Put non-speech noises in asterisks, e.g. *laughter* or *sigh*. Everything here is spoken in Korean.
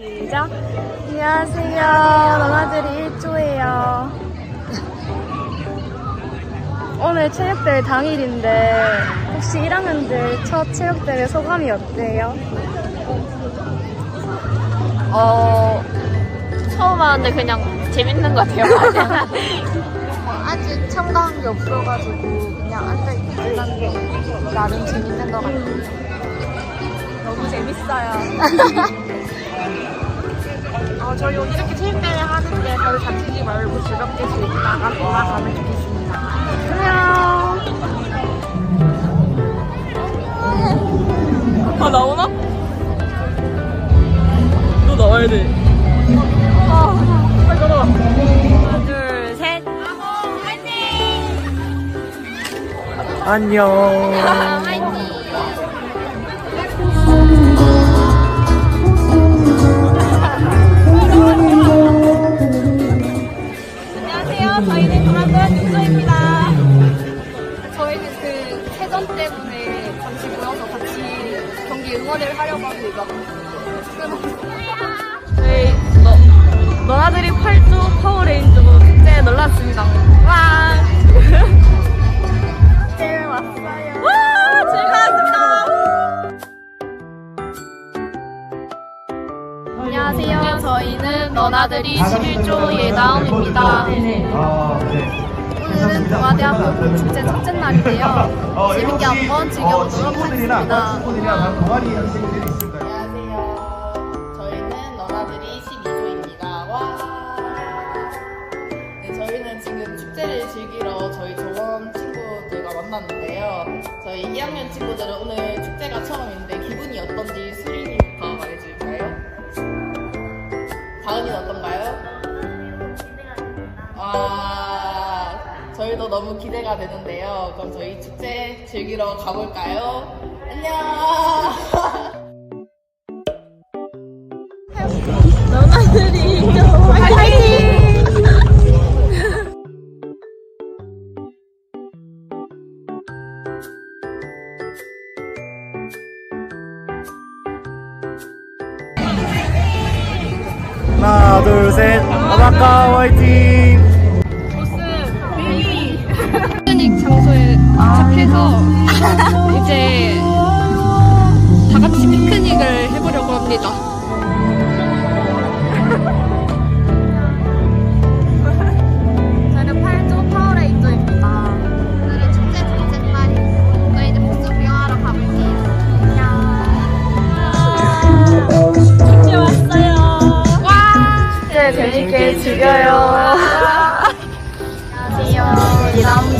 시작. 안녕하세요. 너나들이 1조예요. *laughs* 오늘 체육대회 당일인데 혹시 1학년들 첫 체육대회 소감이 어때요? 어, 처음 하는데 그냥 재밌는 것 같아요. *laughs* 아직 참가한 게 없어가지고 그냥 앉아있긴 한데 나름 재밌는 것 같아요. 너무 재밌어요. *laughs* 어, 저희 오늘 이렇게 체육대회 하는데 다들 다치지 말고 즐겁게 즐기다가 돌아가면 좋겠습니다. 안녕. 아, 나오나? 너 나와야 돼. 하나, 둘, 셋. 안녕. *laughs* 안녕하세요. 저희는 도란도란 육조입니다. 저희는 그 세전 때문에 잠시 모여서 같이 경기 응원을 하려고 합니다. 저희 안녕하세요. 저희는 너나들이 11조 예다움입니다. 아, 네. 오늘은 동아대학교 축제 첫째 날인데요. *laughs* 어, 재밌게 한번 즐겨보도록 하겠습니다. 안녕하세요. 저희는 너나들이 12조입니다. 와. 네, 저희는 지금 축제를 즐기러 저희 조원 친구들과 만났는데요. 저희 2학년 친구들은 오늘 축제가 처음인데 아, 저희도 너무 기대가 되는데요. 그럼 저희 축제 즐기러 가볼까요? 안녕! *laughs* 하나, 둘, 셋. 아바카 화이팅! 장소에 도착해서 이제 다 같이 피크닉을 해보려고 합니다. *laughs* 재밌게 즐겨요. *laughs* 안녕하세요. 이남